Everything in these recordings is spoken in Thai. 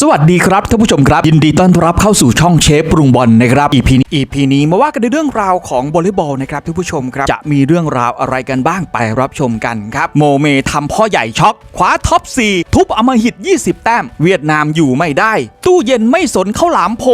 สวัสดีครับท่านผู้ชมครับ ยินดีต้อนรับเข้าสู่ช่องเชฟปรุงบอลนะครับ EP นี้ EP นี้มาว่ากันในเรื่องราวของวอลเลย์บอลนะครับท่านผู้ชมครับจะมีเรื่องราวอะไรกันบ้างไปรับชมกันครับโมเมทำพ่อใหญ่ช็อกคว้าท็อป 4 ทุบอมหิต 20 แต้ม เวียดนามอยู่ไม่ได้ ตู้เย็นไม่สนข้าวหลามโพ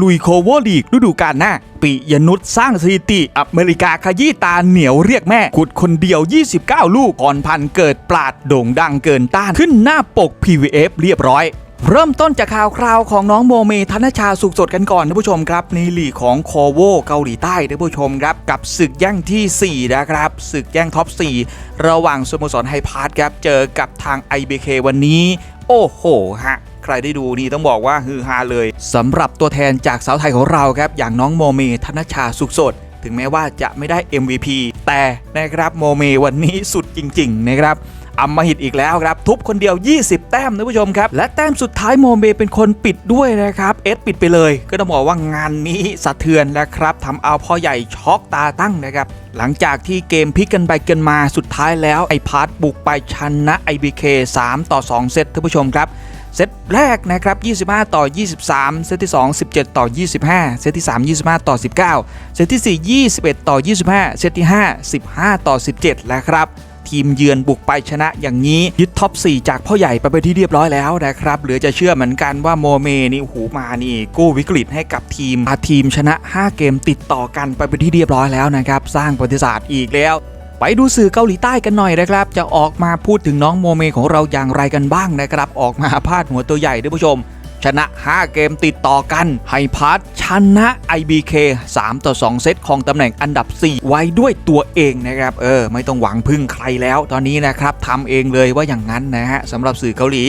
ลุยโควอลีกฤดูกาลหน้าปิยนุษสร้างสถิติอเมริกาขยี้ตาเหนียวเรียกแม่ขุดคนเดียว 29 ลูกพรพันเกิดปราดโด่งดังเกินต้านขึ้นหน้าปก PVF เรียบร้อย เริ่มต้นจากข่าวคราวของน้องโมเมธนชาสุขสดกันก่อนท่านผู้ชมครับ ในลีกของโคโวเกาหลีใต้ท่านผู้ชมครับ กับศึกแย่งทีสี่ 4 นะครับศึกแย่งท็อป 4 ระหว่างสโมสรไฮพาร์ทครับ เจอกับทาง IBK วันนี้ โอ้โหฮะใครได้ดูนี่ต้องบอกว่าฮือฮาเลยสำหรับตัวแทนจากสาวไทยของเราครับ อย่างน้องโมเมธนชาสุขสด ถึงแม้ว่าจะไม่ได้ MVP แต่นะครับโมเมวันนี้สุดจริง ๆ นะครับ อำมหิตอีกแล้วครับ ทุบคนเดียว 20 แต้มนะผู้ชมครับ และแต้มสุดท้ายโมเมเป็นคนปิดด้วยนะครับเอสปิดไปเลย ก็ต้องบอกว่างานนี้สะเทือนแล้วครับทำเอาพ่อใหญ่ช็อกตาตั้งนะครับหลังจากที่เกมพลิกกันไปกันมาสุดท้ายแล้วไอพาร์ตบุกไปชนะ IBK 3ต่อ 2 เซตท่านผู้ชมครับเซตแรกนะครับ 25 ต่อ 23 เซตที่ 2 17 ต่อ 25 เซตที่ 3 25 ต่อ 19 เซตที่ 4 21 ต่อ 25 เซตที่ 5 15 ต่อ 17 แล้วครับ ทีมเยือนบุกไปชนะอย่างนี้ยึดท็อป 4 จากพ่อใหญ่ไปเป็นที่เรียบร้อยแล้วนะครับเหลือจะเชื่อเหมือนกันว่าโมเมนี่โอ้โหมานี่กู้วิกฤตให้กับทีมพาทีมชนะ 5 เกมติดต่อกันไปเป็นที่เรียบร้อยแล้วนะครับสร้างประวัติศาสตร์อีกแล้วไปดูสื่อเกาหลีใต้กันหน่อยนะครับ จะออกมาพูดถึงน้องโมเมของเราอย่างไรกันบ้างนะครับ ออกมาพาดหัวตัวใหญ่ด้วยผู้ชม ชนะ 5 เกมติดต่อกันไฮพาร์ทชนะ IBK 3 ต่อ 2 เซตของตำแหน่งอันดับ 4 ไว้ด้วยตัวเองนะครับเออไม่ต้องหวังพึ่งใครแล้ว ตอนนี้นะครับทำเองเลยว่าอย่างนั้นนะฮะสำหรับสื่อเกาหลี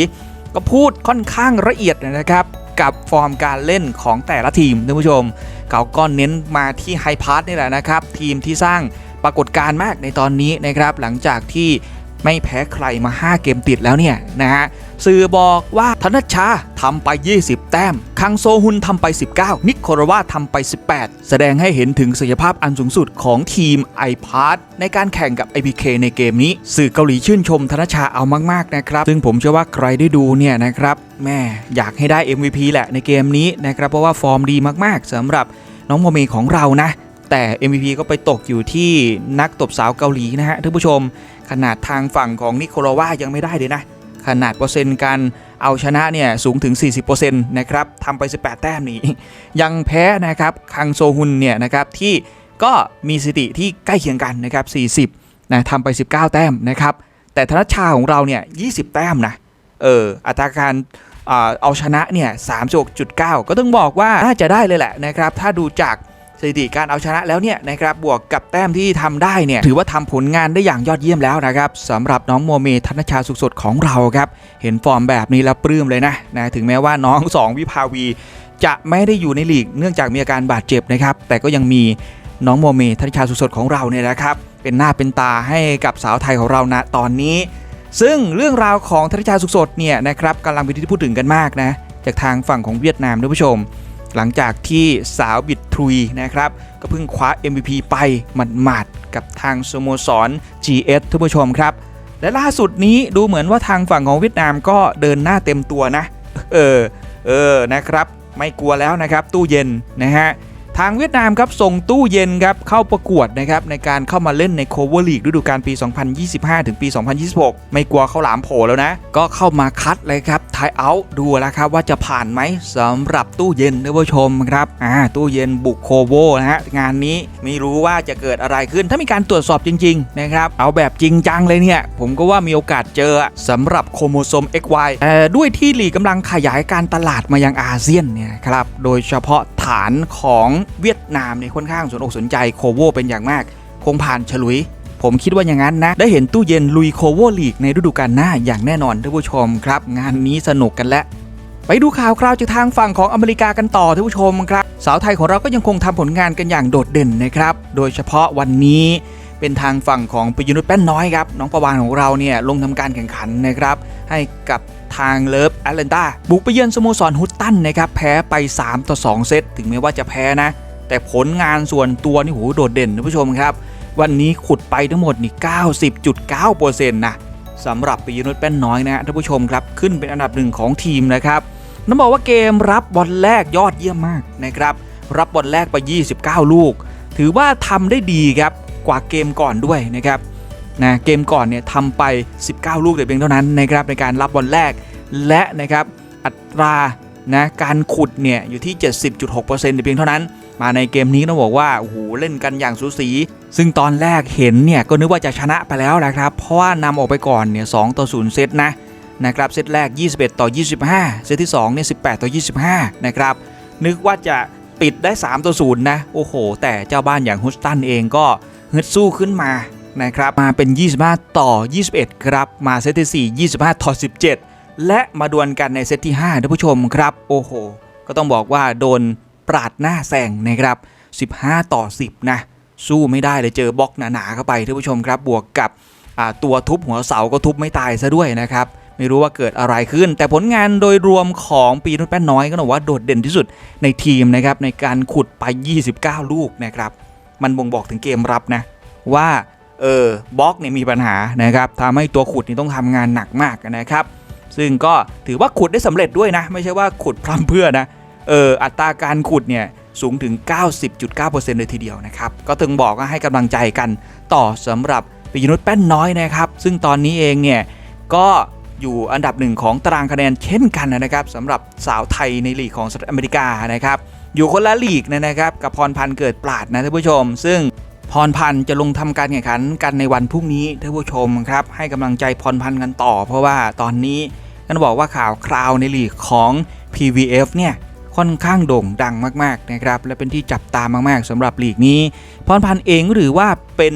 ก็พูดค่อนข้างละเอียดนะครับกับฟอร์มการเล่นของแต่ละทีมท่านผู้ชม เขาก็เน้นมาที่ไฮพาร์ทนี่แหละนะครับ ทีมที่สร้างปรากฏการณ์มากในตอนนี้นะครับ หลังจากที่ ไม่แพ้ใครมา 5 เกมติดแล้วเนี่ยนะฮะสื่อบอกว่าธนชาทำไป 20 แต้ม คังโซฮุนทำไป 19 นิโครวาทำไป 18 แสดงให้เห็นถึงศักยภาพอันสูงสุดของทีม i p a r t ในการแข่งกับ IPK ในเกมนี้ สื่อเกาหลีชื่นชมธนชชาเอามาก ๆ นะครับ ซึ่งผมเชื่อว่าใครได้ดูเนี่ยนะครับแม่อยากให้ได้ MVP แหละในเกมนี้นะครับ เพราะว่าฟอร์มดีมาก ๆสำหรับน้องโมเมของเรานะแต่ MVP ก็ไปตกอยู่ที่นักตบสาวเกาหลีนะฮะท่านผู้ชม ขนาดทางฝั่งของนิโคลาวายังไม่ได้เลยนะ ขนาดเปอร์เซ็นต์การเอาชนะเนี่ยสูงถึง 40%นะครับทำไป 18 แต้มนี้ ยังแพ้นะครับคังโซฮุนเนี่ยนะครับที่ก็มีสติที่ใกล้เคียงกันนะครับ40นะทำไป 19 แต้มนะครับ แต่ธนชาของเราเนี่ย20 แต้มนะเอออัตราการเอาชนะเนี่ย36.9 ก็ต้องบอกว่าน่าจะได้เลยแหละนะครับ ถ้าดูจาก สถิติการเอาชนะแล้วเนี่ยนะครับบวกกับแต้มที่ทำได้เนี่ยถือว่าทำผลงานได้อย่างยอดเยี่ยมแล้วนะครับสำหรับน้องโมเมธนชาสุขสดของเราครับ เห็นฟอร์มแบบนี้แล้วปลื้มเลยนะนะถึงแม้ว่าน้อง 2 วิภาวี จะไม่ได้อยู่ในลีกเนื่องจากมีอาการบาดเจ็บนะครับแต่ก็ยังมีน้องโมเมธนชาสุขสดของเราเนี่ยนะครับเป็นหน้าเป็นตาให้กับสาวไทยของเรานะตอนนี้ ซึ่งเรื่องราวของธนชาสุขสดเนี่ยนะครับกำลังเป็นที่พูดถึงกันมากนะจากทางฝั่งของเวียดนามด้วยผู้ชม หลังจากที่สาวบิดทรุยนะครับ ก็เพิ่งคว้า MVP ไปหมัดๆกับทางสโมสร GS ท่านผู้ชมครับ และล่าสุดนี้ดูเหมือนว่าทางฝั่งของเวียดนามก็เดินหน้าเต็มตัวนะ เออเออนะครับ ไม่กลัวแล้วนะครับ ตู้เย็นนะฮะ ทางเวียดนามครับส่งตู้เย็นครับเข้าประกวดนะครับในการเข้ามาเล่นในโคเวอร์ลีกฤดูกาลปี 2025 ถึงปี 2026 ไม่กลัวเข้าหลามโผล่แล้วนะ ก็เข้ามาคัดเลยครับทายเอาดูแล้วครับว่าจะผ่านไหมสำหรับตู้เย็นท่านผู้ชมครับอ่าตู้เย็นบุกโคโวนะฮะงานนี้ไม่รู้ว่าจะเกิดอะไรขึ้นถ้ามีการตรวจสอบจริงๆนะครับเอาแบบจริงจังเลยเนี่ย ผมก็ว่ามีโอกาสเจอสำหรับโครโมโซม XY แต่ด้วยที่ลีกกำลังขยายการตลาดมายังอาเซียนเนี่ยครับโดยเฉพาะ ฐานของเวียดนามเนี่ยค่อนข้างสนอกสนใจโคโวเป็นอย่างมาก คงผ่านฉลุย ผมคิดว่าอย่างนั้นนะ ได้เห็นตู้เย็นลุยโคโวลีกในฤดูกาลหน้าอย่างแน่นอนท่านผู้ชมครับ งานนี้สนุกกันแล้วไปดูข่าวคราวจากทางฝั่งของอเมริกากันต่อท่านผู้ชมครับ สาวไทยของเราก็ยังคงทำผลงานกันอย่างโดดเด่นนะครับ โดยเฉพาะวันนี้เป็นทางฝั่งของปิยนุชแป้นน้อยครับ น้องประวานของเราเนี่ยลงทำการแข่งขันนะครับ ให้กับ ทางเลิฟแอตแลนตาบุกไปเยือนสโมสรฮุตตันนะครับแพ้ไป 3 ต่อ 2 เซตถึงแม้ว่าจะแพ้นะ แต่ผลงานส่วนตัวนี่โหโดดเด่นท่านผู้ชมครับ วันนี้ขุดไปทั้งหมดนี่90.9%นะสำหรับปิยนุชแป้นน้อยนะท่านผู้ชมครับขึ้นเป็นอันดับหนึ่งของทีมนะครับน้องบอกว่าเกมรับบอลแรกยอดเยี่ยมมากนะครับรับบอลแรกไป 29 ลูก ถือว่าทำได้ดีครับกว่าเกมก่อนด้วยนะครับ นะเกมก่อนเนี่ยทำไป 19 ลูกแต่เพียงเท่านั้นนะครับในการรับบอลแรกและนะครับอัตรานะการขุดเนี่ยอยู่ที่ 70.6%แต่เพียงเท่านั้น มาในเกมนี้ต้องบอกว่าโอ้โหเล่นกันอย่างสูสี ซึ่งตอนแรกเห็นเนี่ยก็นึกว่าจะชนะไปแล้วแหละครับ เพราะว่านำออกไปก่อนเนี่ย2ต่อ 0 เซตนะนะครับเซตแรก 21 ต่อ 25 เซตที่2เนี่ย18 ต่อ 25 นะครับ นึกว่าจะปิดได้ 3 ต่อ 0 นะ โอ้โห แต่เจ้าบ้านอย่างฮุสตันเองก็ฮึดสู้ขึ้นมา นะครับ มาเป็น 25 ต่อ 21 ครับ มาเซตที่ 4 25 ต่อ 17 และมาดวลกันในเซตที่5ท่านผู้ชมครับ โอ้โห ก็ต้องบอกว่าโดนปราดหน้าแซงนะครับ 15 ต่อ 10 นะ สู้ไม่ได้เลยเจอบล็อกหนาๆเข้าไปท่านผู้ชมครับ บวกกับตัวทุบหัวเสาก็ทุบไม่ตายซะด้วยนะครับไม่รู้ว่าเกิดอะไรขึ้น แต่ผลงานโดยรวมของปีนุชแป้นน้อยก็ต้องบอกว่าโดดเด่นที่สุดในทีมนะครับในการขุดไป 29 ลูกนะครับ มันบ่งบอกถึงเกมรับนะ ว่า เออบล็อกเนี่ยมีปัญหานะครับทำให้ตัวขุดนี่ต้องทำงานหนักมากนะครับ ซึ่งก็ถือว่าขุดได้สำเร็จด้วยนะ ไม่ใช่ว่าขุดพร่ำเพื่อนะเอออัตราการขุดเนี่ยสูงถึง 90.9%เลยทีเดียวนะครับ ก็ถึงบอกว่าให้กำลังใจกันต่อสำหรับปีนุชแป้นน้อยนะครับ ซึ่งตอนนี้เองเนี่ยก็อยู่อันดับหนึ่งของตารางคะแนนเช่นกันนะครับสำหรับสาวไทยในลีกของสหรัฐอเมริกานะครับ อยู่คนละลีกนะครับกับพรพันธ์เกิดปราดนะท่านผู้ชม ซึ่ง พรพันธ์จะลงทำการแข่งขันกันในวันพรุ่งนี้ท่านผู้ชมครับให้กำลังใจพรพันธ์กันต่อ เพราะว่าตอนนี้กันบอกว่าข่าวคราวในลีกของ PVF เนี่ยค่อนข้างโด่งดังมากๆนะครับและเป็นที่จับตามากๆสำหรับลีกนี้ พรพันธ์เองหรือว่าเป็น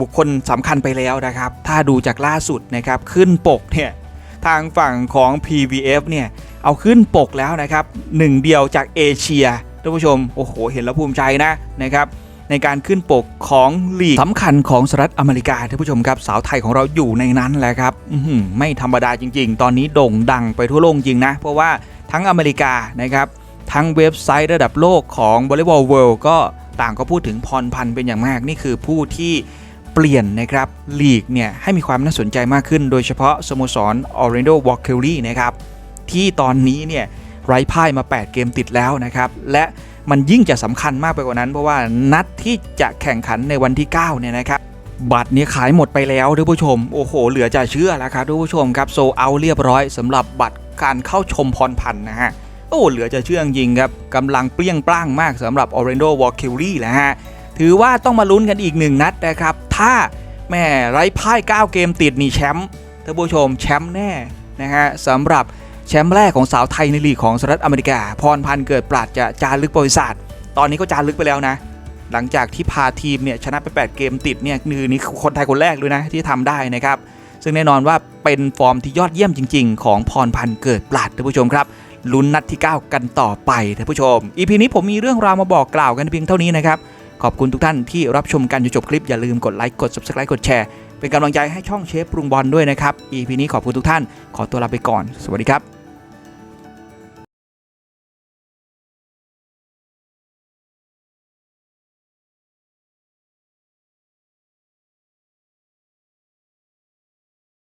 บุคคลสำคัญไปแล้วนะครับ ถ้าดูจากล่าสุดนะครับขึ้นปกเนี่ยทางฝั่งของ PVF เนี่ยเอาขึ้นปกแล้วนะครับหนึ่งเดียวจากเอเชียท่านผู้ชมโอ้โหเห็นแล้วภูมิใจนะนะครับ ในการขึ้นปกของลีกสำคัญของสหรัฐอเมริกาท่านผู้ชมครับ สาวไทยของเราอยู่ในนั้นแหละครับไม่ธรรมดาจริง ๆ ตอนนี้โด่งดังไปทั่วโลกจริงนะ เพราะว่าทั้งอเมริกานะครับทั้งเว็บไซต์ระดับโลกของ Volleyball World ก็ต่างก็พูดถึงพรพันธ์เป็นอย่างมากนี่คือผู้ที่เปลี่ยนนะครับลีกเนี่ยให้มีความน่าสนใจมากขึ้น โดยเฉพาะสโมสร Orlando w a l k e r y นะครับที่ตอนนี้เนี่ยไร้พ่ายมา 8 เกมติดแล้วนะครับและ มันยิ่งจะสำคัญมากไปกว่านั้น เพราะว่านัดที่จะแข่งขันในวันที่ 9 เนี่ยนะครับบัตรนี้ขายหมดไปแล้วท่านผู้ชม โอ้โห เหลือจะเชื่อแล้วครับท่านผู้ชมครับโซเอาเรียบร้อยสำหรับบัตรการเข้าชมพรพันธ์นะฮะโอ้เหลือจะเชื่อจริงครับกำลังเปรี้ยงปร้างมากสำหรับ Orlando w a l k e r y นะฮะถือว่าต้องมาลุ้นกันอีกหนึ่งนัดนะครับ ถ้าแม่ไร้พ่าย 9 เกมติดนี่แชมป์ท่านผู้ชมแชมป์แน่นะฮะสำหรับ แชมป์แรกของสาวไทยในลีกของสหรัฐอเมริกา พรพันธ์เกิดปราดจะจารึกประวัติศาสตร์ตอนนี้ก็จารึกไปแล้วนะ หลังจากที่พาทีมเนี่ยชนะไป 8 เกมติดเนี่ยคือนี่คนไทยคนแรกเลยนะที่ทำได้นะครับ ซึ่งแน่นอนว่าเป็นฟอร์มที่ยอดเยี่ยมจริง ๆ ของพรพันธ์เกิดปราดท่านผู้ชมครับลุ้นนัดที่ 9 กันต่อไปท่านผู้ชมอีพีนี้ผมมีเรื่องราวมาบอกกล่าวกันเพียงเท่านี้นะครับขอบคุณทุกท่านที่รับชมกันจนจบคลิปอย่าลืมกดไลค์กด subscribe กดแชร์เป็นกำลังใจให้ช่องเชฟปรุงบอลด้วยนะครับ EP นี้ขอบคุณทุกท่าน ขอตัวลาไปก่อน สวัสดีครับ